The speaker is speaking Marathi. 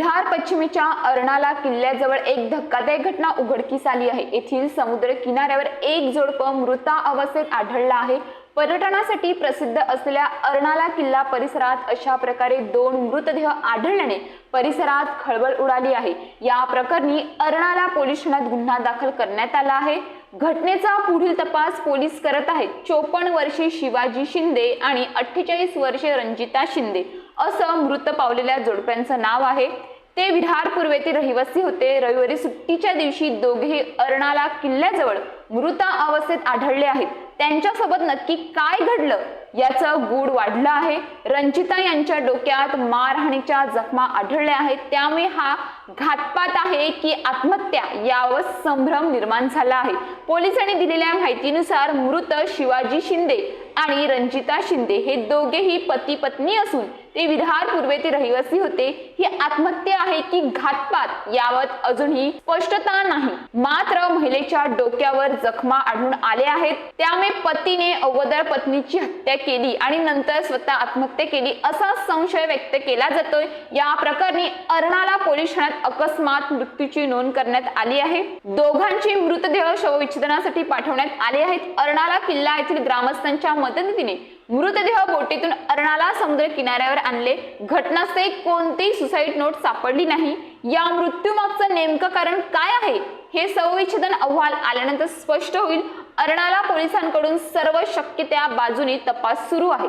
पश्चिमेच्या अर्णाला किल्ल्याजवळ एक धक्कादायक घटना उघडकीस आली आहे. येथील समुद्र किनाऱ्यावर एक जोडपं मृता अवस्थेत आढळला आहे. पर्यटनासाठी प्रसिद्ध असलेल्या अर्णाला किल्ला परिसरात अशा प्रकारे दोन मृतदेह आढळल्याने परिसरात खळबळ उडाली आहे. या प्रकरणी अर्णाला पोलीस ठाण्यात गुन्हा दाखल करण्यात आला आहे. घटनेचा पुढील तपास पोलीस करत आहेत. चोपन्न वर्षे शिवाजी शिंदे आणि अठ्ठेचाळीस वर्षे रंजिता शिंदे असं मृत पावलेल्या जोडप्यांचं नाव आहे. ते विरार पूर्वेतील रहिवासी होते. रविवारी सुट्टीच्या दिवशी दोघेही अर्णाला किल्ल्याजवळ मृत अवस्थेत आढळले आहेत. त्यांच्यासोबत नक्की काय घडलं याचं गूढ वाढलं आहे. रंजिता यांच्या डोक्यात मारहाणीच्या जखमा आढळल्या आहेत. त्यामुळे हा घातपात आहे की आत्महत्या यावर संभ्रम निर्माण झाला आहे. पोलिसांनी दिलेल्या माहितीनुसार मृत शिवाजी शिंदे आणि रंजिता शिंदे हे दोघेही पती पत्नी असून ते विधार पूर्वेचे रहिवासी होते. ही आत्महत्या आहे की घातपात यावत अजूनही स्पष्टता नाही. मात्र डोक्यावर जखमा आढळून आले आहेत. त्यामुळे पतीने अगोदर पत्नीची हत्या केली आणि नंतर स्वतः आत्महत्या केली असा संशय व्यक्त केला जातोय. या प्रकरणी अर्णाला पोलीस ठाण्यात अकस्मात मृत्यूची नोंद करण्यात आली आहे. दोघांची मृतदेह शवविच्छेदनासाठी पाठवण्यात आले आहेत. अर्णाला किल्ला येथील ग्रामस्थांच्या मदतीने मृतदेह बोटीतून अर्णाला समुद्र किनाऱ्यावर आणले. घटनास्थळी कोणतीही सुसाईड नोट सापडली नाही. या मृत्यूमागचं नेमकं कारण काय आहे? हे संविच्छेदन अहवाल आल्यानंतर स्पष्ट होईल. अर्णाला पोलिसांकडून सर्व शक्य त्या बाजूने तपास सुरू आहे.